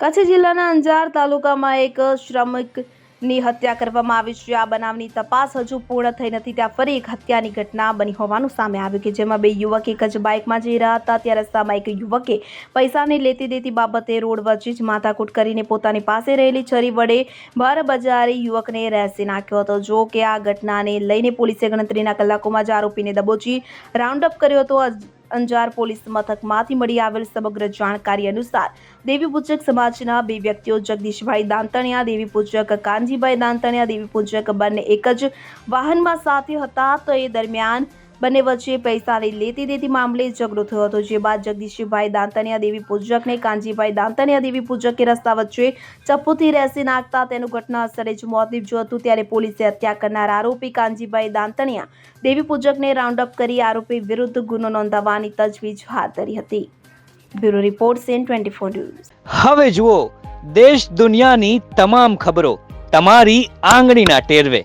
કચ્છ જિલ્લાના અંજાર તાલુકામાં એક શ્રમિકની હત્યા કરવામાં આવી છે. આ બનાવની તપાસ હજુ પૂર્ણ થઈ નથી. ત્યાં ફરી એક હત્યાની ઘટના બની હોવાનું સામે આવ્યું કે જેમાં બે યુવક એક જ બાઇકમાં જઈ રહ્યા હતા. ત્યાં રસ્તામાં એક યુવકે પૈસાની લેતી દેતી બાબતે રોડ વચ્ચે જ માથાકૂટ કરીને પોતાની પાસે રહેલી છરી વડે ભર બજારી યુવકને રહેસી નાખ્યો હતો. જો કે આ ઘટનાને લઈને પોલીસે ગણતરીના કલાકોમાં જ આરોપીને દબોચી, રાઉન્ડ અપ કર્યો હતો. અંજાર પોલીસ મથકમાંથી મળી આવેલ સમગ્ર જાણકારી અનુસાર દેવી પૂજક સમાજના બે વ્યક્તિઓ જગદીશભાઈ દાંતણિયા, દેવી પૂજક કાનજીભાઈ દાંતણિયા, દેવી પૂજક બંને એક જ વાહનમાં સાથે હતા. તો એ દરમિયાન બંને વચ્ચે પૈસાની લેતી દેતી મામલે ઝઘડો થયો હતો, જે બાદ જગદીશભાઈ દાંતણિયા દેવી પૂજકને કાનજીભાઈ દાંતણિયા દેવી પૂજકે રસ્તા વચ્ચે ચપ્પુથી રેસી નાખતા તેનું ઘટના સ્થળે જ મોત નીપજ્યું હતું. ત્યારે પોલીસે હત્યા કરનાર આરોપી કાનજીભાઈ દાંતણિયા દેવી પૂજકને રાઉન્ડ અપ કરી આરોપી વિરુદ્ધ ગુનો નોંધાવવાની તજવીજ હાથ ધરી હતી. Bureau report C N twenty four news. હવે જુઓ, દેશ દુનિયાની તમામ ખબરો તમારી આંગળીના ટેરવે.